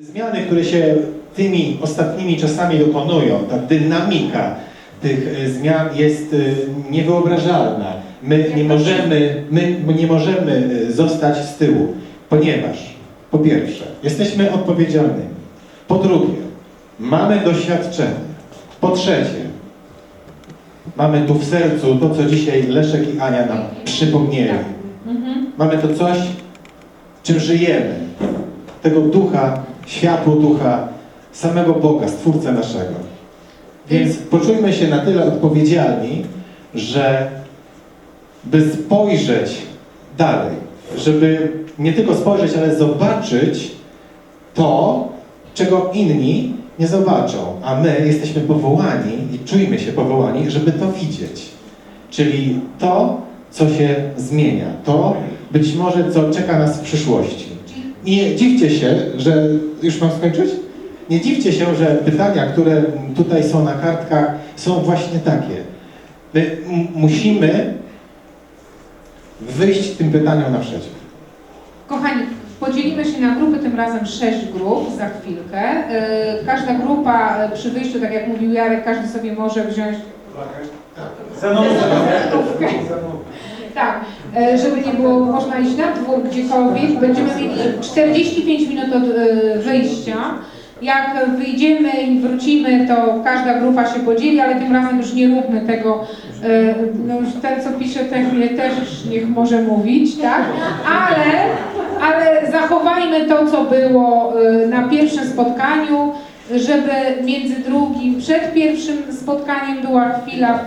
Zmiany, które się tymi ostatnimi czasami dokonują, ta dynamika tych y, zmian jest y, niewyobrażalna. My nie możemy, my nie możemy y, zostać z tyłu, ponieważ po pierwsze, jesteśmy odpowiedzialnymi. Po drugie, mamy doświadczenie. Po trzecie, mamy tu w sercu to, co dzisiaj Leszek i Ania nam przypomnieli. Mhm. Mamy to coś, czym żyjemy. Tego ducha, światło ducha, samego Boga, Stwórcę naszego. Więc poczujmy się na tyle odpowiedzialni, że by spojrzeć dalej, żeby nie tylko spojrzeć, ale zobaczyć to, czego inni nie zobaczą, a my jesteśmy powołani i czujmy się powołani, żeby to widzieć. Czyli to, co się zmienia, to być może, co czeka nas w przyszłości. Nie dziwcie się, że już mam skończyć? Nie dziwcie się, że pytania, które tutaj są na kartkach, są właśnie takie. My musimy wyjść tym pytaniom naprzeciw. Kochani, podzielimy się na grupy, tym razem sześć grup za chwilkę. Yy, Każda grupa yy, przy wyjściu, tak jak mówił Jarek, każdy sobie może wziąć Okej. Tak, żeby nie było, można iść na dwór gdziekolwiek. Będziemy mieli 45 minut od e, wyjścia. Jak wyjdziemy i wrócimy, to każda grupa się podzieli, ale tym razem już nie róbmy tego. e, No już ten, co pisze, ten mnie też niech może mówić, tak? Ale, ale zachowajmy to, co było e, na pierwszym spotkaniu, żeby między drugim, przed pierwszym spotkaniem była chwila,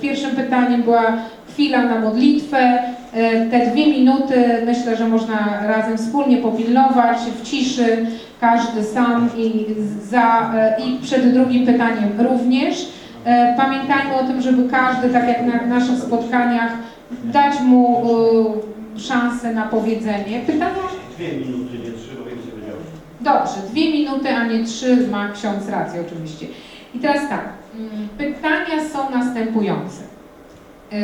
pierwszym pytaniem była chwila na modlitwę. E, Te dwie minuty myślę, że można razem wspólnie popilnować w ciszy, każdy sam i, za, e, i przed drugim pytaniem również. E, Pamiętajmy o tym, żeby każdy, tak jak na naszych spotkaniach, dać mu szansę na powiedzenie. Pytania? Dwie minuty, nie trzy, bo więcej będzie. Dobrze, dwie minuty, a nie trzy, ma ksiądz rację oczywiście. I teraz tak, mm, pytania są następujące. Yy,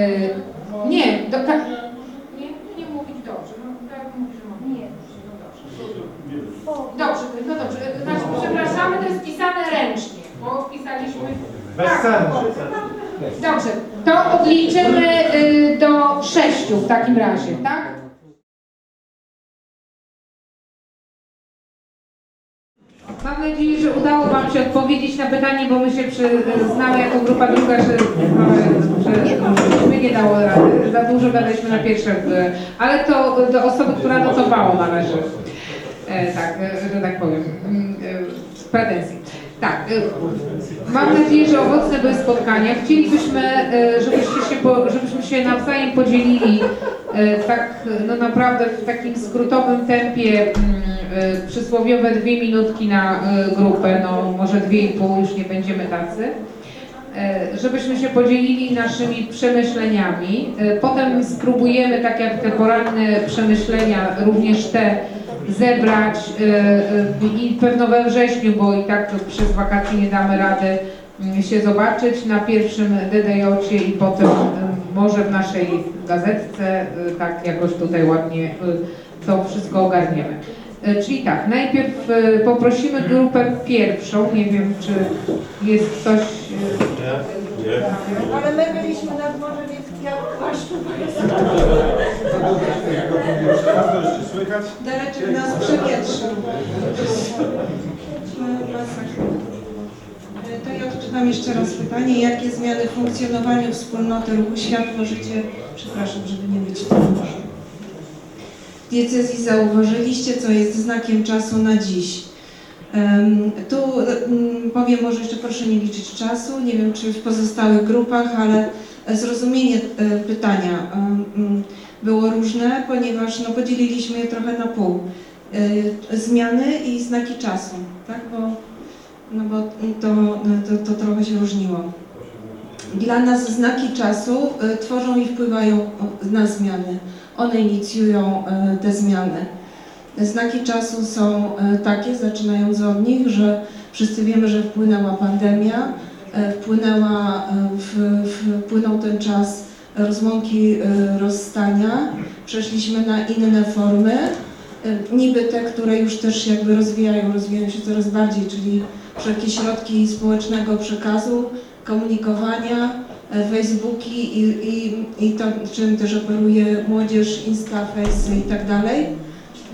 nie, do, tak, nie, nie mówić dobrze, no tak mówisz, że mam. Nie, no dobrze. Dobrze, no dobrze, znaczy, przepraszamy, to jest pisane ręcznie, bo pisaliśmy... Tak, o, Dobrze, to odliczymy y, do sześciu w takim razie, tak? Mam nadzieję, że udało Wam się odpowiedzieć na pytanie, bo my się przyznamy jako grupa druga, że, że, że my nie dało rady. Za dużo gadaliśmy na pierwsze, e, ale to do osoby, która notowała należy. E, tak, e, że tak powiem, mm, e, pretensji. Tak, mam nadzieję, że owocne były spotkania. Chcielibyśmy, żebyście się, żebyśmy się nawzajem podzielili tak no naprawdę w takim skrótowym tempie mm, przysłowiowe dwie minutki na grupę, no może dwie i pół, już nie będziemy tacy. Żebyśmy się podzielili naszymi przemyśleniami. Potem spróbujemy, tak jak te poranne przemyślenia, również te zebrać e, e, i pewno we wrześniu, bo i tak przez wakacje nie damy rady mm, się zobaczyć na pierwszym DDJ i potem e, może w naszej gazetce, tak jakoś tutaj ładnie to wszystko ogarniemy. Czyli tak, najpierw poprosimy grupę pierwszą, nie wiem czy jest ktoś... Nie, nie. Ale my byliśmy na dworze, więc ja właśnie Słychać? Dareczek nas przewietrzył. To ja odczytam jeszcze raz pytanie. Jakie zmiany w funkcjonowaniu wspólnoty ruchu Światło Życie, przepraszam, żeby nie być w diecezji zauważyliście, co jest znakiem czasu na dziś? Em, Tu mm, powiem może jeszcze proszę nie liczyć czasu, nie wiem czy w pozostałych grupach, ale zrozumienie e, pytania mm, było różne, ponieważ no, podzieliliśmy je trochę na pół. E, Zmiany i znaki czasu, tak? Bo, no bo to, to, to trochę się różniło. Dla nas znaki czasu e, tworzą i wpływają na zmiany. One inicjują e, te zmiany. Znaki czasu są takie, zaczynając od nich, że wszyscy wiemy, że wpłynęła pandemia, wpłynęła, w, wpłynął ten czas rozłąki, e, rozstania, przeszliśmy na inne formy y, niby te, które już też jakby rozwijają, rozwijają się coraz bardziej, czyli wszelkie środki społecznego przekazu, komunikowania, e, Facebooki i, i, i to, czym też operuje młodzież, Insta, Face i tak dalej.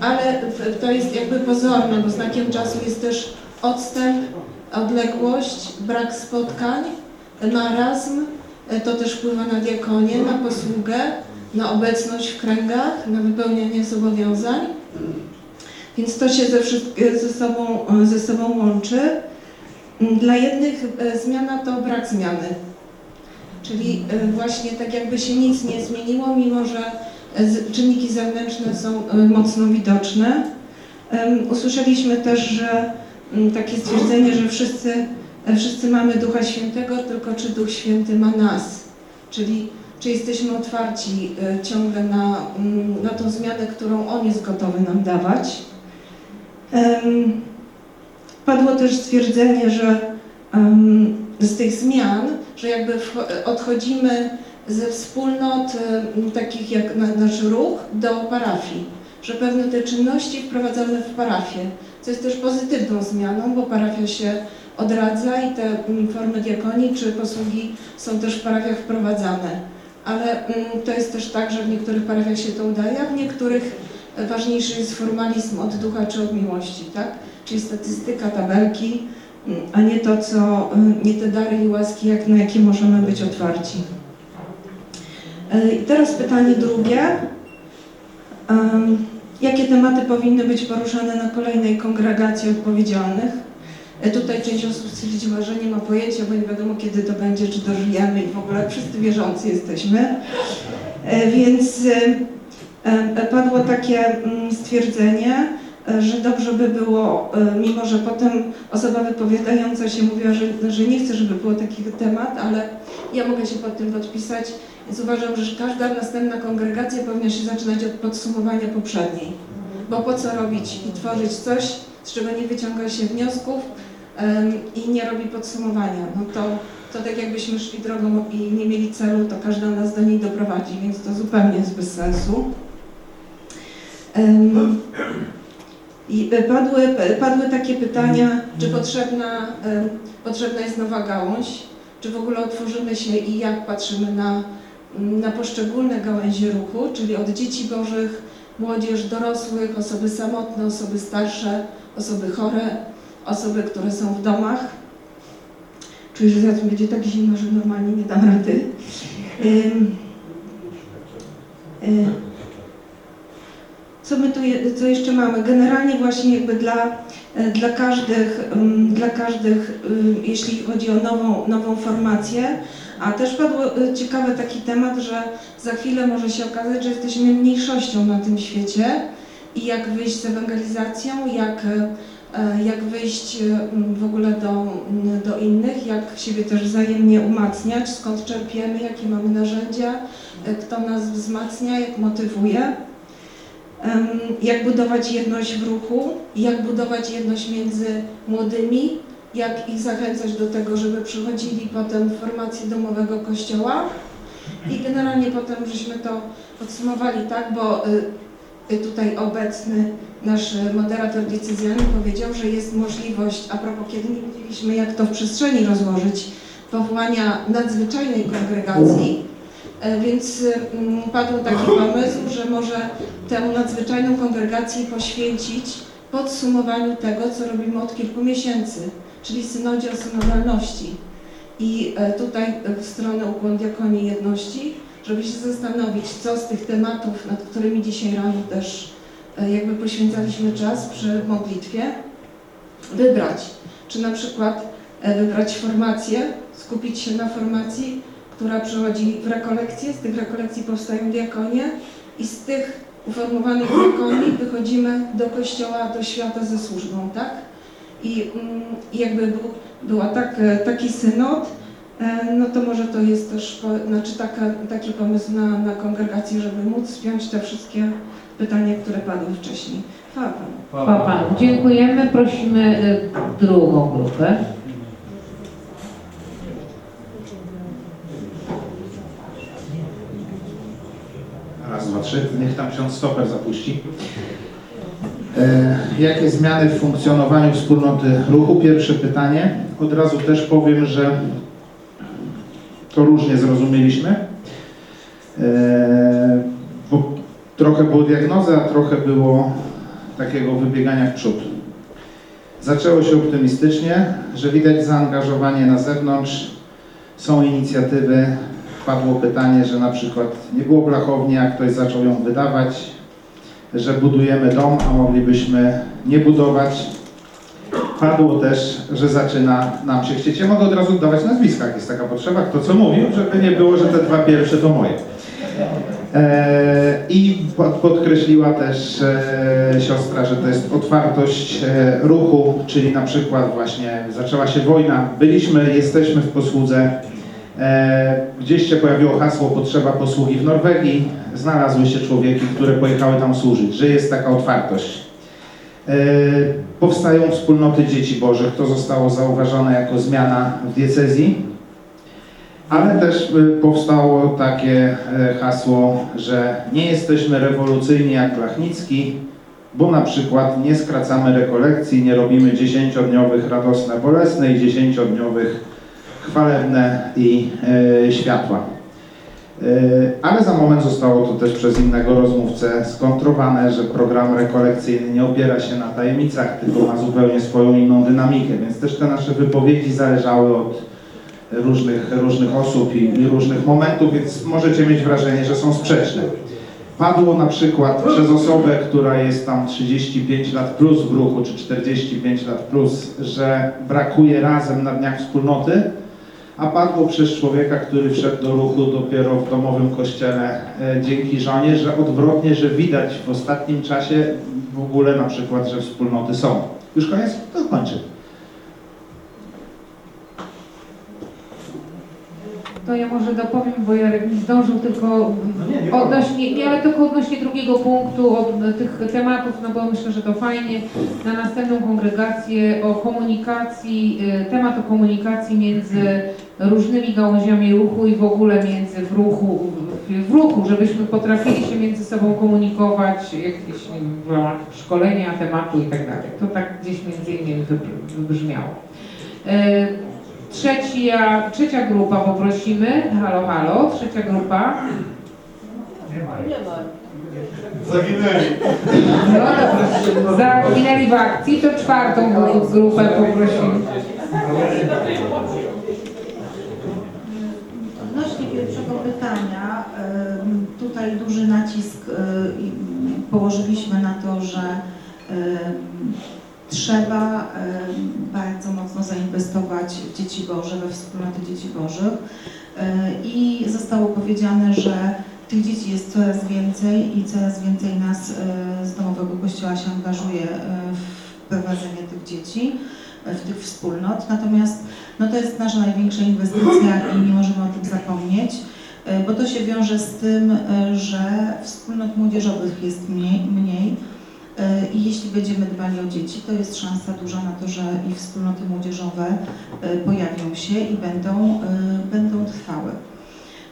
Ale to jest jakby pozorne, bo znakiem czasu jest też odstęp, odległość, brak spotkań, marazm, e, to też wpływa na diakonię, na posługę, na obecność w kręgach, na wypełnianie zobowiązań. Więc to się ze, wszystk- ze, sobą, ze sobą łączy. Dla jednych e, zmiana to brak zmiany. Czyli e, właśnie tak jakby się nic nie zmieniło, mimo że e, czynniki zewnętrzne są e, mocno widoczne. Usłyszeliśmy też, że mm, takie stwierdzenie, że wszyscy, e, wszyscy mamy Ducha Świętego, tylko czy Duch Święty ma nas? Czyli czy jesteśmy otwarci e, ciągle na, mm, na tą zmianę, którą On jest gotowy nam dawać? Padło też stwierdzenie, że z tych zmian, że jakby odchodzimy ze wspólnot em, takich jak na, nasz ruch do parafii, że pewne te czynności wprowadzamy w parafię, co jest też pozytywną zmianą, bo parafia się odradza i te mm, formy diakonii czy posługi są też w parafiach wprowadzane. Ale mm, to jest też tak, że w niektórych parafiach się to udaje, a w niektórych e, ważniejszy jest formalizm od ducha czy od miłości, tak? Czyli statystyka, tabelki, mm, a nie to, co, y, nie te dary i łaski, jak, na jakie możemy być otwarci. E, I teraz pytanie drugie. Jakie tematy powinny być poruszane na kolejnej kongregacji odpowiedzialnych? E, Tutaj część osób stwierdziła, że nie ma pojęcia, bo nie wiadomo kiedy to będzie, czy dożyjemy i w ogóle wszyscy wierzący jesteśmy. E, Więc e, padło takie mm, stwierdzenie, że dobrze by było, mimo że potem osoba wypowiadająca się mówiła, że, że nie chce, żeby było taki temat, ale ja mogę się pod tym podpisać, więc uważam, że każda następna kongregacja powinna się zaczynać od podsumowania poprzedniej. Bo po co robić i tworzyć coś, z czego nie wyciąga się wniosków i nie robi podsumowania. No to, to tak jakbyśmy szli drogą i nie mieli celu, to każda nas do niej doprowadzi, więc to zupełnie jest bez sensu. I e, padły, e, padły takie pytania, czy potrzebna, potrzebna jest nowa gałąź, czy w ogóle otworzymy się i jak patrzymy na, na poszczególne gałęzie ruchu, czyli od dzieci bożych, młodzież, dorosłych, osoby samotne, osoby starsze, osoby chore, osoby, które są w domach. Czuję, że zaraz mi będzie tak zimno, że normalnie nie dam rady. Co my tu co jeszcze mamy? Generalnie właśnie jakby dla, e, dla każdych, ym, dla każdych jeśli chodzi o nową, nową formację, a też padł e, ciekawy taki temat, że za chwilę może się okazać, że jesteśmy mniejszością na tym świecie i jak wyjść z ewangelizacją, jak, e, jak wyjść e, w ogóle do, do innych, jak siebie też wzajemnie umacniać, skąd czerpiemy, jakie mamy narzędzia, e, kto nas wzmacnia, jak motywuje. Jak budować jedność w ruchu, jak budować jedność między młodymi, jak ich zachęcać do tego, żeby przychodzili potem w formację domowego kościoła. I generalnie potem żeśmy to podsumowali tak, bo y, tutaj obecny nasz y, moderator decyzjalny powiedział, że jest możliwość, a propos kiedy nie wiedzieliśmy jak to w przestrzeni rozłożyć, powołania nadzwyczajnej kongregacji, E, Więc y, mm, padł taki pomysł, że może tę nadzwyczajną kongregację poświęcić podsumowaniu tego, co robimy od kilku miesięcy, czyli synodzie o synodalności. I e, tutaj e, w stronę ukłon diakonii jedności, żeby się zastanowić, co z tych tematów, nad którymi dzisiaj rano też e, jakby poświęcaliśmy czas przy modlitwie, wybrać. Czy na przykład e, wybrać formację, skupić się na formacji, która przychodzi w rekolekcje, z tych rekolekcji powstają diakonie i z tych uformowanych diakonii wychodzimy do kościoła, do świata ze służbą, tak? I mm, i jakby był, była tak, e, taki synod, no to może to jest też, znaczy taka, taki pomysł na, na kongregację, żeby móc spiąć te wszystkie pytania, które padły wcześniej. Chwała Panu. Chwała Panu. Dziękujemy. Prosimy y, drugą grupę. Raz, dwa, trzy. Niech tam ksiądz stoper zapuści. E, Jakie zmiany w funkcjonowaniu wspólnoty ruchu? Pierwsze pytanie. Od razu też powiem, że to różnie zrozumieliśmy. E, Bo trochę było diagnozy, a trochę było takiego wybiegania w przód. Zaczęło się optymistycznie, że widać zaangażowanie na zewnątrz, są inicjatywy. Padło pytanie, że na przykład nie było blachowni, a ktoś zaczął ją wydawać, że budujemy dom, a moglibyśmy nie budować. Padło też, że zaczyna nam się chcieć. Ja mogę od razu dawać nazwiska, jak jest taka potrzeba, kto co mówił, żeby nie było, że te dwa pierwsze to moje. E, I pod- podkreśliła też e, siostra, że to jest otwartość e, ruchu, czyli na przykład właśnie zaczęła się wojna, byliśmy, jesteśmy w posłudze. Gdzieś się pojawiło hasło potrzeba posługi w Norwegii, znalazły się człowieki, które pojechały tam służyć, że jest taka otwartość. E, Powstają wspólnoty dzieci bożych, to zostało zauważone jako zmiana w diecezji. Ale też y, powstało takie e, hasło, że nie jesteśmy rewolucyjni jak Lachnicki, bo na przykład nie skracamy rekolekcji, nie robimy dziesięciodniowych radosne, bolesne i dziesięciodniowych chwalebne i e, światła. E, ale za moment zostało to też przez innego rozmówcę skontrowane, że program rekolekcyjny nie opiera się na tajemnicach, tylko ma zupełnie swoją inną dynamikę, więc też te nasze wypowiedzi zależały od różnych, różnych osób i, i różnych momentów, więc możecie mieć wrażenie, że są sprzeczne. Padło na przykład przez osobę, która jest tam 35 lat plus w ruchu, czy 45 lat plus, że brakuje razem na dniach wspólnoty, a padło przez człowieka, który wszedł do ruchu dopiero w domowym kościele e, dzięki żonie, że odwrotnie, że widać w ostatnim czasie w ogóle na przykład, że wspólnoty są. Już koniec? To kończę. To ja może dopowiem, bo Jarek nie zdążył tylko No nie, nie odnośnie, nie, ale tylko odnośnie drugiego punktu od tych tematów, no bo myślę, że to fajnie. Na następną kongregację o komunikacji, y, temat o komunikacji między różnymi gałęziami ruchu i w ogóle między w ruchu, w, ruchu, żebyśmy potrafili się między sobą komunikować, jakieś nie wiem, w ramach szkolenia, tematu i tak dalej. To tak gdzieś między innymi wybr- wybrzmiało. Y, Trzecia, trzecia grupa poprosimy. Halo, halo. Trzecia grupa. Zaginęli. No dobrze. Zaginęli w akcji, to czwartą gru- grupę poprosimy. Odnośnie pierwszego pytania, tutaj duży nacisk i położyliśmy na to, że trzeba bardzo mocno zainwestować w dzieci Boże, we wspólnoty dzieci Bożych E, i zostało powiedziane, że tych dzieci jest coraz więcej i coraz więcej nas e, z domowego kościoła się angażuje e, w prowadzenie tych dzieci, w tych wspólnot. Natomiast no to jest nasza największa inwestycja i nie możemy o tym zapomnieć, bo to się wiąże z tym, że wspólnot młodzieżowych jest mniej, mniej i jeśli będziemy dbali o dzieci, to jest szansa duża na to, że i wspólnoty młodzieżowe e, pojawią się i będą, e, będą trwały.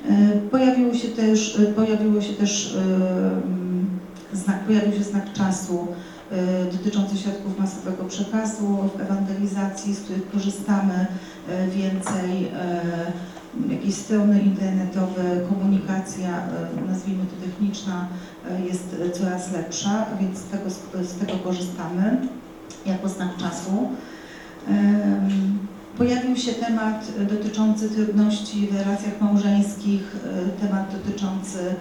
E, Pojawiło się też, e, pojawiło się też e, mm, znak, pojawił się znak czasu e, dotyczący środków masowego przekazu ewangelizacji, z których korzystamy e, więcej, e, jakieś strony internetowe, komunikacja, e, nazwijmy to techniczna, e, jest coraz lepsza, więc z tego, z tego korzystamy jako znak czasu. Pojawił się temat dotyczący trudności w relacjach małżeńskich, e, temat dotyczący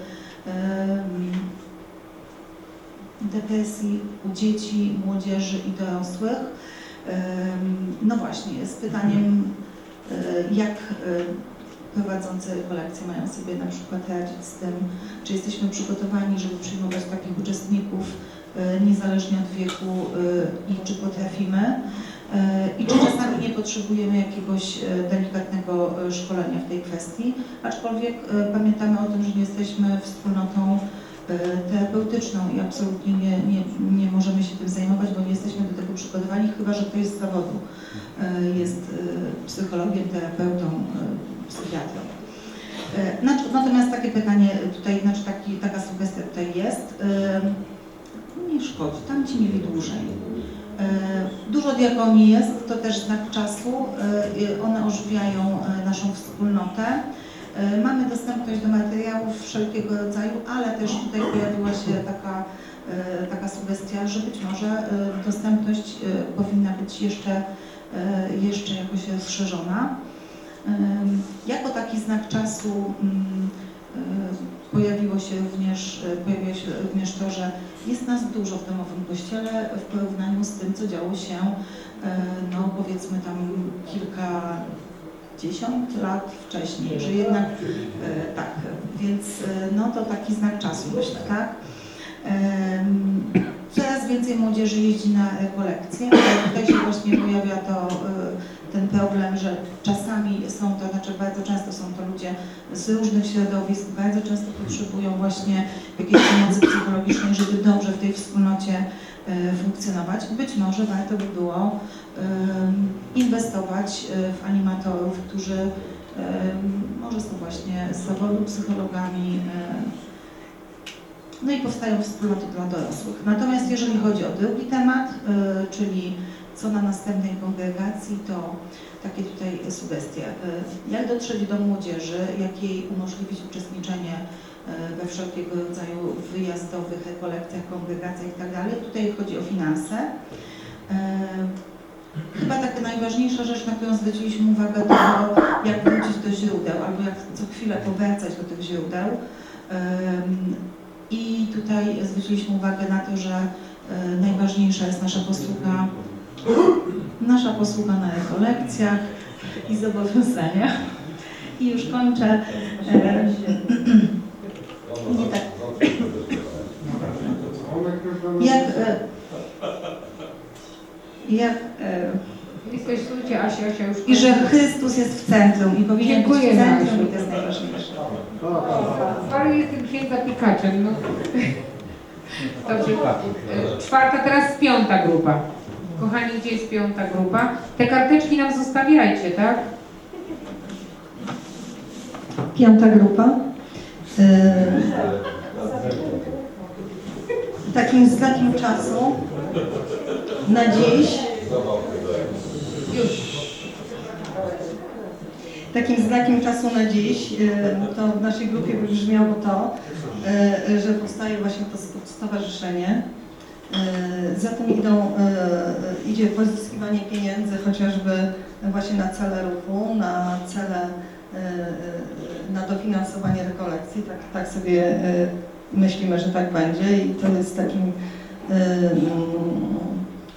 depresji u dzieci, młodzieży i dorosłych. No właśnie, z pytaniem, jak prowadzący rekolekcje mają sobie na przykład radzić z tym, czy jesteśmy przygotowani, żeby przyjmować takich uczestników e, niezależnie od wieku e, i czy potrafimy. E, I czy czasami nie potrzebujemy jakiegoś delikatnego szkolenia w tej kwestii, aczkolwiek pamiętamy o tym, że nie jesteśmy wspólnotą terapeutyczną i absolutnie nie, nie, nie możemy się tym zajmować, bo nie jesteśmy do tego przygotowani, chyba że ktoś z zawodu jest psychologiem, terapeutą, e. E, Natomiast takie pytanie tutaj, znaczy taki, taka sugestia tutaj jest. E, Nie szkodzi, tam ci mieli dłużej. diakonii jest, to też znak czasu. One ożywiają naszą wspólnotę. Mamy dostępność do materiałów wszelkiego rodzaju, ale też tutaj pojawiła się taka, taka sugestia, że być może dostępność powinna być jeszcze, jeszcze jakoś rozszerzona. Jako taki znak czasu mm, y, pojawiło się również, y, pojawiło się również to, że jest nas dużo w domowym kościele w porównaniu z tym, co działo się, y, no powiedzmy tam kilkadziesiąt lat wcześniej, że jednak tak, więc no to taki znak czasu myślę, tak? Coraz więcej młodzieży jeździ na rekolekcje, ale tutaj się właśnie pojawia to, ten problem, że czasami są to, znaczy bardzo często są to ludzie z różnych środowisk, bardzo często potrzebują właśnie jakiejś pomocy psychologicznej, żeby dobrze w tej wspólnocie y, funkcjonować. Być może warto by było ym, inwestować y, w animatorów, którzy może są właśnie z zawodu psychologami, no i powstają wspólnoty dla dorosłych. Natomiast jeżeli chodzi o drugi temat, czyli co na następnej kongregacji, to takie tutaj sugestie. Y, Jak dotrzeć do młodzieży, jak jej umożliwić uczestniczenie y, we wszelkiego rodzaju wyjazdowych rekolekcjach, kongregacjach itd. Tutaj chodzi o finanse. Y, Chyba taka najważniejsza rzecz, na którą zwróciliśmy uwagę, to jak wrócić do źródeł, albo jak co chwilę powracać do tych źródeł. I tutaj zwróciliśmy uwagę na to, że najważniejsza jest nasza posługa, nasza posługa na rekolekcjach i zobowiązania. I już kończę. E, nie tak. Jak, e, jak e, i że Chrystus jest w centrum i powinien Dziękuję, być w centrum i to jest najważniejsze. Parę jestem księdza pikaczem, no. Dobrze. E, Czwarta, teraz piąta grupa. Kochani, gdzie jest piąta grupa? Te karteczki nam zostawiajcie, tak? Piąta grupa. Y, Takim znakiem czasu na dziś, Już. takim znakiem czasu na dziś, y, to w naszej grupie wybrzmiało to, y, że powstaje właśnie to stowarzyszenie. Y, Za tym idą, y, idzie pozyskiwanie pieniędzy chociażby właśnie na cele ruchu, na cele y, na dofinansowanie rekolekcji. Tak, tak sobie myślimy, że tak będzie i to jest takim mm,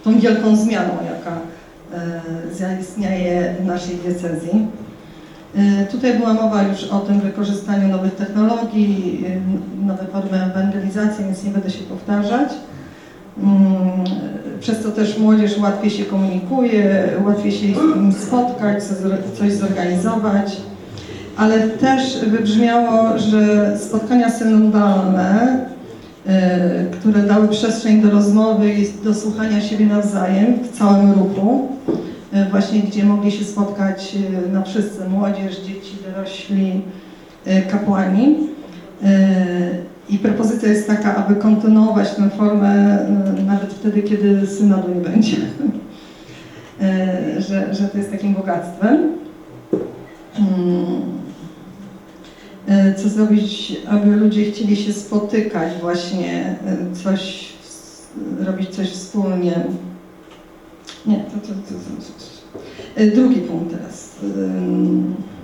tą wielką zmianą, jaka zaistnieje w naszej diecezji. Tutaj była mowa już o tym wykorzystaniu nowych technologii, nowe formy ewangelizacji, więc nie będę się powtarzać. Mm, Przez to też młodzież łatwiej się komunikuje, łatwiej się spotkać, coś zorganizować. Ale też wybrzmiało, że spotkania synodalne, y, które dały przestrzeń do rozmowy i do słuchania siebie nawzajem w całym ruchu, y, właśnie gdzie mogli się spotkać no wszyscy, młodzież, dzieci, dorośli, y, kapłani. I propozycja jest taka, aby kontynuować tę formę y, nawet wtedy, kiedy synodu nie będzie. Y, że, że to jest takim bogactwem. Mm. Y, Co zrobić, aby ludzie chcieli się spotykać właśnie, coś, robić coś wspólnie. Nie, to, to, to, to, Drugi punkt teraz. Ym. Y,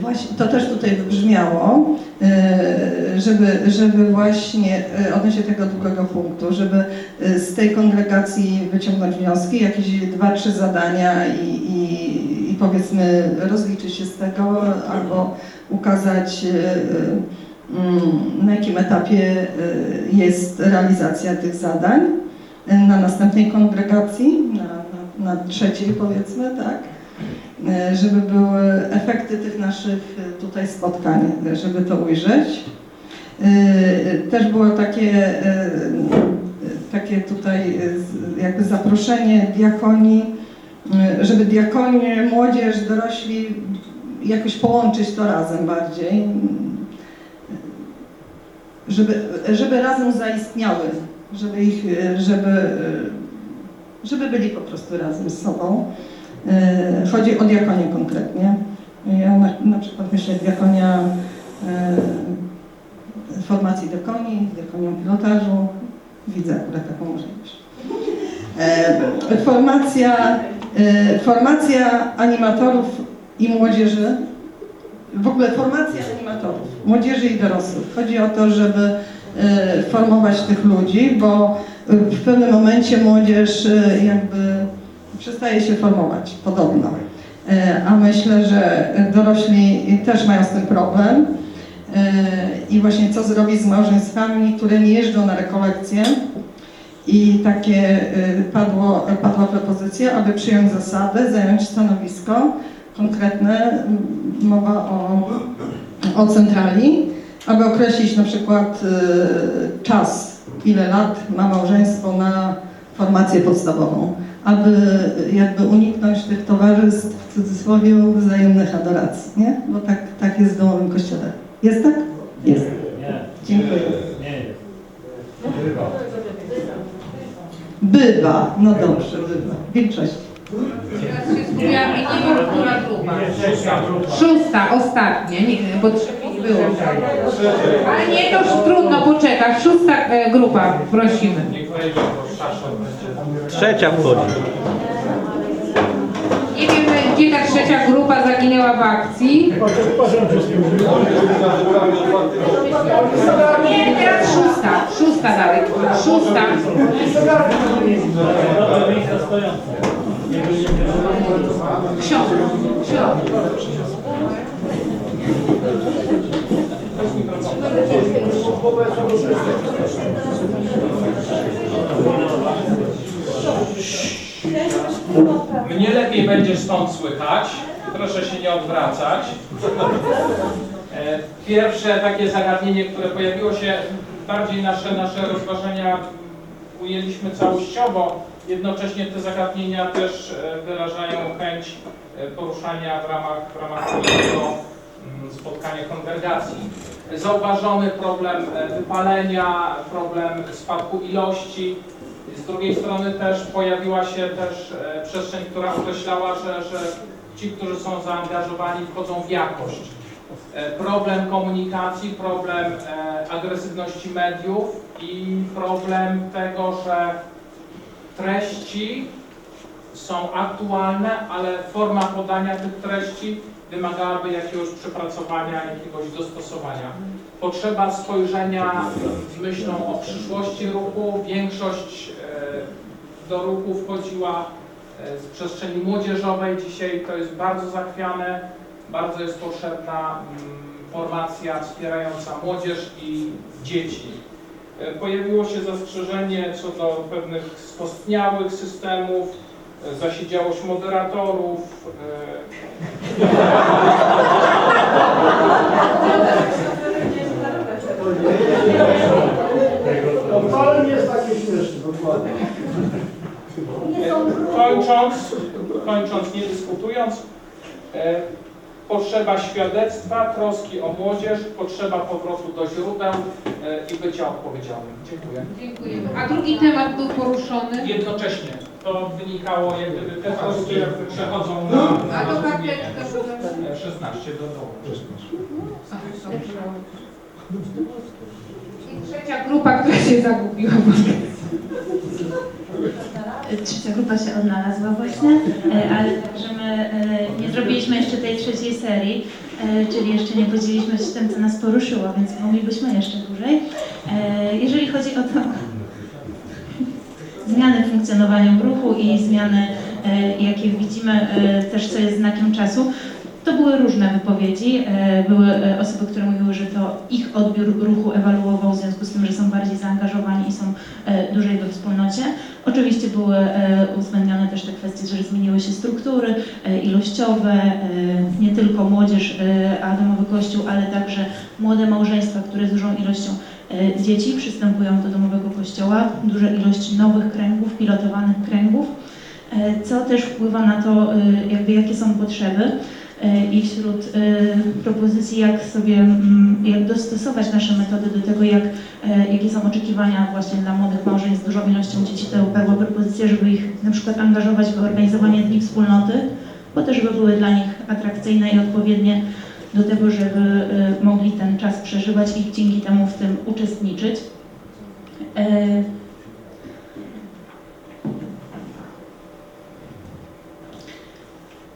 Właśnie, to też tutaj wybrzmiało, y, żeby, żeby właśnie y, odnośnie tego drugiego punktu, żeby y, z tej kongregacji wyciągnąć wnioski, jakieś dwa, trzy zadania i, i, i powiedzmy rozliczyć się z tego albo ukazać y, y, mm, na jakim etapie y, jest realizacja tych zadań y, na następnej kongregacji, na, na, na trzeciej powiedzmy, tak? E, żeby były efekty tych naszych e, tutaj spotkań, żeby to ujrzeć. E, Też było takie, takie tutaj jakby zaproszenie diakonii, e, żeby diakonie, młodzież, dorośli jakoś połączyć to razem bardziej, żeby, żeby razem zaistniały żeby ich, żeby, żeby byli po prostu razem z sobą. E, Chodzi o diakonię konkretnie. Ja na, na przykład myślę diakonia e, formacji diakonii, diakonią pilotażu. Widzę akurat taką możliwość. E, Formacja, formacja animatorów i młodzieży, w ogóle formacja animatorów, młodzieży i dorosłych. Chodzi o to, żeby formować tych ludzi, bo w pewnym momencie młodzież jakby przestaje się formować, podobno. E, A myślę, że dorośli też mają z tym problem. E, I właśnie co zrobić z małżeństwami, które nie jeżdżą na rekolekcje. I takie y, padło, padła propozycja, aby przyjąć zasadę, zająć stanowisko konkretne, mowa o, o centrali, aby określić na przykład czas, ile lat ma małżeństwo na formację podstawową, aby jakby uniknąć tych towarzystw w cudzysłowie wzajemnych adoracji, nie? Bo tak, tak jest w domowym kościele. Jest tak? Jest. Dziękuję. Bywa, no dobrze, bywa. Większość. Teraz i nie. Szósta, ostatnia, nie, bo nie było. Ale nie, to już trudno, poczekać. Szósta e, grupa, prosimy. Trzecia wchodzi. Nie wiem, gdzie ta trzecia grupa zaginęła w akcji. Nie, teraz szósta, szósta dalej. Szósta. Ksiądz, ksiądz. Mnie lepiej będzie stąd słychać. Proszę się nie odwracać. E, Pierwsze takie zagadnienie, które pojawiło się, bardziej nasze, nasze rozważania ujęliśmy całościowo. Jednocześnie te zagadnienia też e, wyrażają chęć e, poruszania w ramach, w ramach mm, spotkania kongregacji. Zauważony problem wypalenia, problem spadku ilości. Z drugiej strony też pojawiła się też e, przestrzeń, która określała, że, że ci, którzy są zaangażowani wchodzą w jakość. E, Problem komunikacji, problem e, agresywności mediów i problem tego, że treści są aktualne, ale forma podania tych treści wymagałaby jakiegoś przepracowania, jakiegoś dostosowania. Potrzeba spojrzenia z myślą o przyszłości ruchu. Większość do ruchu wchodziła e, z przestrzeni młodzieżowej. Dzisiaj to jest bardzo zachwiane. Bardzo jest potrzebna mm, formacja wspierająca młodzież i dzieci. E, Pojawiło się zastrzeżenie co do pewnych skostniałych systemów, e, zasiedziałość moderatorów. e, nie dokładnie. Kończąc, kończąc, nie dyskutując, e, potrzeba świadectwa, troski o młodzież, potrzeba powrotu do źródeł e, i bycia odpowiedzialnym. Dziękuję. Dziękujemy. A drugi temat był poruszony. Jednocześnie to wynikało, jak gdyby te troski przechodzą na, A na to rozumienie karteczka. e, 16 do dołu. I trzecia grupa, która się zagubiła. Trzecia grupa się odnalazła właśnie, ale że my e, nie zrobiliśmy jeszcze tej trzeciej serii, e, czyli jeszcze nie podzieliliśmy się tym, co nas poruszyło, więc moglibyśmy jeszcze dłużej. E, Jeżeli chodzi o to zmiany w funkcjonowaniu ruchu i zmiany, jakie widzimy też, co jest znakiem czasu, to były różne wypowiedzi. E, Były e, osoby, które mówiły, że to ich odbiór ruchu ewaluował w związku z tym, że są bardziej zaangażowani i są e, dłużej we wspólnocie. Oczywiście były e, uwzględnione też te kwestie, że zmieniły się struktury ilościowe, nie tylko młodzież, a domowy kościół, ale także młode małżeństwa, które z dużą ilością dzieci przystępują do domowego kościoła, duża ilość nowych kręgów, pilotowanych kręgów, co też wpływa na to, jakby jakie są potrzeby. E, i wśród e, propozycji, jak sobie, mm, jak dostosować nasze metody do tego, jak, e, jakie są oczekiwania właśnie dla młodych małżeństw z dużą ilością dzieci, to padła propozycja, żeby ich na przykład angażować w organizowanie dni wspólnoty, po to, żeby były dla nich atrakcyjne i odpowiednie do tego, żeby e, mogli ten czas przeżywać i dzięki temu w tym uczestniczyć.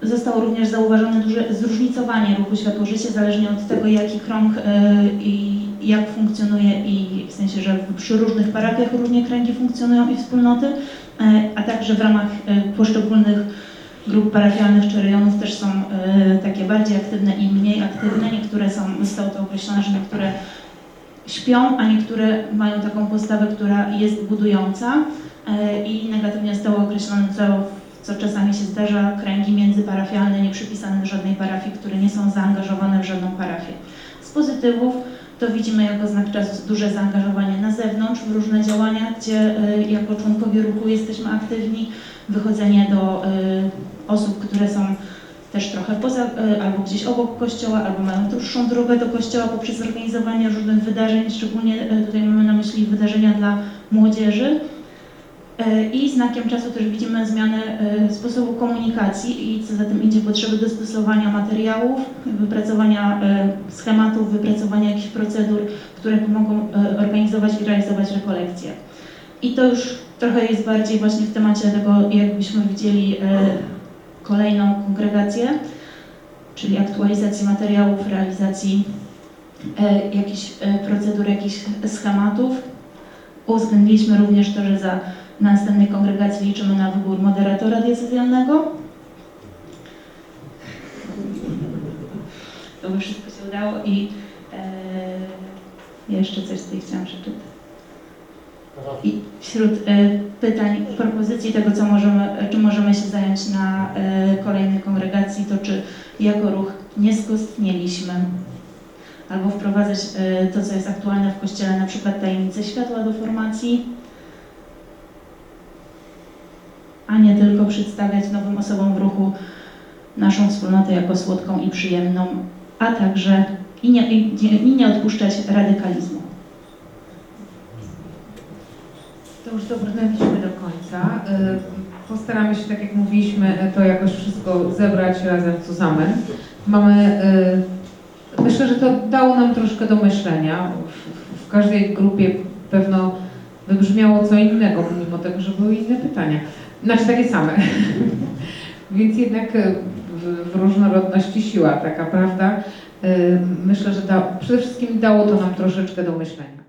Zostało również zauważone duże zróżnicowanie ruchu światło-życie, zależnie od tego, jaki krąg e, i jak funkcjonuje i w sensie, że przy różnych parafiach różnie kręgi funkcjonują i wspólnoty, e, a także w ramach e, poszczególnych grup parafialnych czy rejonów też są takie bardziej aktywne i mniej aktywne. Niektóre są, zostało to określone, że niektóre śpią, a niektóre mają taką postawę, która jest budująca i negatywnie zostało określone, co, co czasami się zdarza, kręgi międzyparafialne, nie przypisane do żadnej parafii, które nie są zaangażowane w żadną parafię. Z pozytywów to widzimy jako znak czasu duże zaangażowanie na zewnątrz w różne działania, gdzie e, jako członkowie ruchu jesteśmy aktywni, wychodzenie do e, osób, które są też trochę poza, e, albo gdzieś obok kościoła, albo mają dłuższą drogę do kościoła poprzez organizowanie różnych wydarzeń, szczególnie tutaj mamy na myśli wydarzenia dla młodzieży. E, I znakiem czasu też widzimy zmianę e, sposobu komunikacji i co za tym idzie potrzeby dostosowania materiałów, wypracowania e, schematów, wypracowania jakichś procedur, które pomogą organizować i realizować rekolekcje. I to już trochę jest bardziej właśnie w temacie tego, jakbyśmy widzieli kolejną kongregację, czyli aktualizacji materiałów, realizacji jakichś procedur, jakichś schematów. Uwzględniliśmy również to, że za na następnej kongregacji liczymy na wybór moderatora diecezjalnego. To by wszystko się udało i e, jeszcze coś tutaj chciałam przeczytać. I wśród e, pytań, propozycji tego, co możemy, czy możemy się zająć na e, kolejnej kongregacji, to czy jako ruch nie skostnieliśmy albo wprowadzać e, to, co jest aktualne w Kościele, na przykład tajemnicę światła do formacji, a nie tylko przedstawiać nowym osobom w ruchu naszą wspólnotę jako słodką i przyjemną, a także i nie, i nie, odpuszczać radykalizmu. To już dobrnęliśmy do końca. Y, Postaramy się, tak jak mówiliśmy, to jakoś wszystko zebrać razem z Zuzamen. Mamy, y, myślę, że to dało nam troszkę do myślenia. W każdej grupie pewno wybrzmiało co innego, mimo tego, że były inne pytania. Znaczy takie same. Więc jednak y, w, w różnorodności siła taka, prawda? Y, Myślę, że da, przede wszystkim dało to nam troszeczkę do myślenia.